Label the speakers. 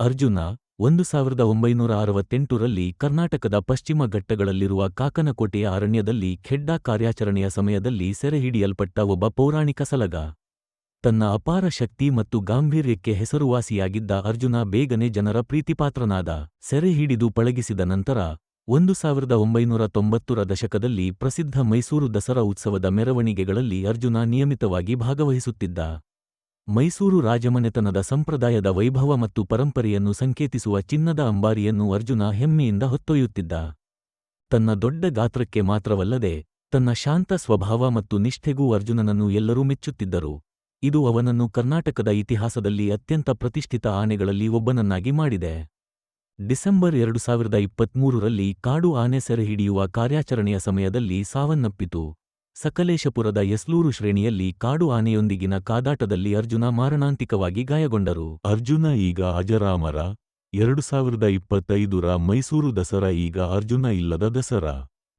Speaker 1: ಅರ್ಜುನ ಒಂದು ಸಾವಿರದ ಒಂಬೈನೂರ ಅರವತ್ತೆಂಟರಲ್ಲಿ ಕರ್ನಾಟಕದ ಪಶ್ಚಿಮ ಘಟ್ಟಗಳಲ್ಲಿರುವ ಕಾಕನಕೋಟೆಯ ಅರಣ್ಯದಲ್ಲಿ ಖೆಡ್ಡಾ ಕಾರ್ಯಾಚರಣೆಯ ಸಮಯದಲ್ಲಿ ಸೆರೆಹಿಡಿಯಲ್ಪಟ್ಟ ಒಬ್ಬ ಪೌರಾಣಿಕ ಸಲಗ. ತನ್ನ ಅಪಾರ ಶಕ್ತಿ ಮತ್ತು ಗಾಂಭೀರ್ಯಕ್ಕೆ ಹೆಸರುವಾಸಿಯಾಗಿದ್ದ ಅರ್ಜುನ ಬೇಗನೆ ಜನರ ಪ್ರೀತಿಪಾತ್ರನಾದ ಸೆರೆಹಿಡಿದು ಪಳಗಿಸಿದ ನಂತರ, ಒಂದು ಸಾವಿರದ ಒಂಬೈನೂರ ತೊಂಬತ್ತರ ದಶಕದಲ್ಲಿ ಪ್ರಸಿದ್ಧ ಮೈಸೂರು ದಸರಾ ಉತ್ಸವದ ಮೆರವಣಿಗೆಗಳಲ್ಲಿ ಅರ್ಜುನ ನಿಯಮಿತವಾಗಿ ಭಾಗವಹಿಸುತ್ತಿದ್ದ. ಮೈಸೂರು ರಾಜಮನೆತನದ ಸಂಪ್ರದಾಯದ ವೈಭವ ಮತ್ತು ಪರಂಪರೆಯನ್ನು ಸಂಕೇತಿಸುವ ಚಿನ್ನದ ಅಂಬಾರಿಯನ್ನು ಅರ್ಜುನ ಹೆಮ್ಮೆಯಿಂದ ಹೊತ್ತೊಯ್ಯುತ್ತಿದ್ದ. ತನ್ನ ದೊಡ್ಡ ಗಾತ್ರಕ್ಕೆ ಮಾತ್ರವಲ್ಲದೆ, ತನ್ನ ಶಾಂತ ಸ್ವಭಾವ ಮತ್ತು ನಿಷ್ಠೆಗೂ ಅರ್ಜುನನನ್ನು ಎಲ್ಲರೂ ಮೆಚ್ಚುತ್ತಿದ್ದರು. ಇದು ಅವನನ್ನು ಕರ್ನಾಟಕದ ಇತಿಹಾಸದಲ್ಲಿ ಅತ್ಯಂತ ಪ್ರತಿಷ್ಠಿತ ಆನೆಗಳಲ್ಲಿ ಒಬ್ಬನನ್ನಾಗಿ ಮಾಡಿದೆ. ಡಿಸೆಂಬರ್ ಎರಡು ಸಾವಿರದ ಇಪ್ಪತ್ಮೂರರಲ್ಲಿ ಕಾಡು ಆನೆ ಸೆರೆಹಿಡಿಯುವ ಕಾರ್ಯಾಚರಣೆಯ ಸಮಯದಲ್ಲಿ ಸಾವನ್ನಪ್ಪಿತು. ಸಕಲೇಶಪುರದ ಯಸ್ಲೂರು ಶ್ರೇಣಿಯಲ್ಲಿ ಕಾಡು ಆನೆಯೊಂದಿಗಿನ ಕಾದಾಟದಲ್ಲಿ ಅರ್ಜುನ ಮಾರಣಾಂತಿಕವಾಗಿ ಗಾಯಗೊಂಡರು.
Speaker 2: ಅರ್ಜುನ ಈಗ ಅಜರಾಮರ. ಎರಡು ಸಾವಿರದ ಇಪ್ಪತ್ತೈದರ ಮೈಸೂರು ದಸರಾ ಈಗ ಅರ್ಜುನ ಇಲ್ಲದ ದಸರಾ.